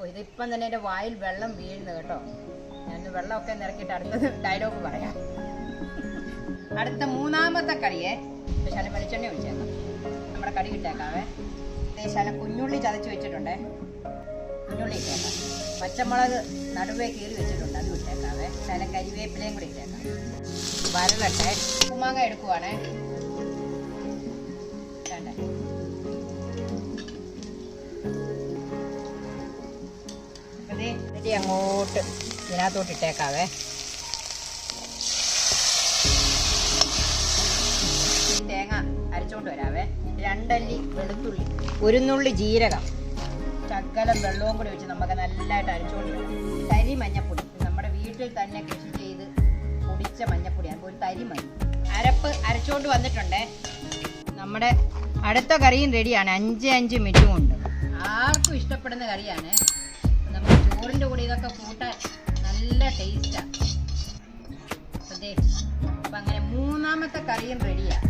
ഓ ഇതിപ്പം തന്നെ എന്റെ വായിൽ വെള്ളം വീഴുന്നു കേട്ടോ. ഞാൻ വെള്ളമൊക്കെ നിറക്കിയിട്ട് അടുത്ത ഡയലോഗ് പറയാം. അടുത്ത മൂന്നാമത്തെ കറിയെ ശാലം വെളിച്ചെണ്ണ ഒഴിച്ചേക്കാം. നമ്മുടെ കടി ഇട്ടേക്കാവേ ശാലം കുഞ്ഞുള്ളി ചതച്ച് വെച്ചിട്ടുണ്ടേ. കുഞ്ഞുള്ളി ഇട്ടേക്കാം. പച്ചമുളക് നടുവേ കീറി വെച്ചിട്ടുണ്ട്. അത് ഇട്ടേക്കാവേ. ശാലം കരിവേപ്പിലയും കൂടി ഇട്ടേക്കാം. വരവട്ടെ. ഉമാങ്ങ എടുക്കുവാണേ. ദേ അങ്ങോട്ട് ഇതിനകത്തോട്ട് ഇട്ടേക്കാവേ. തേങ്ങ അരച്ചോണ്ട് വരാവേ. രണ്ടല്ലി വെളുത്തുള്ളി ഒരു ജീരകം ശകലം വെള്ളവും കൂടി വെച്ച് നമുക്ക് നല്ലതായിട്ട് അരച്ചോണ്ട് വരാം. തരി മഞ്ഞപ്പൊടി. നമ്മുടെ വീട്ടിൽ തന്നെ കൃഷി ചെയ്ത് പൊടിച്ച മഞ്ഞപ്പൊടിയാണ്. ഒരു തരി മതി. അരപ്പ് അരച്ചോണ്ട് വന്നിട്ടുണ്ടേ. നമ്മുടെ അടുത്ത കറിയും റെഡിയാണ്. അഞ്ച് അഞ്ച് മിനിറ്റും ഉണ്ട്. ആർക്കും ഇഷ്ടപ്പെടുന്ന കറിയാണ്. ഇതൊക്കെ കൂട്ടാൻ നല്ല ടേസ്റ്റാണ് അപ്പം അങ്ങനെ മൂന്നാമത്തെ കറിയും റെഡിയാണ്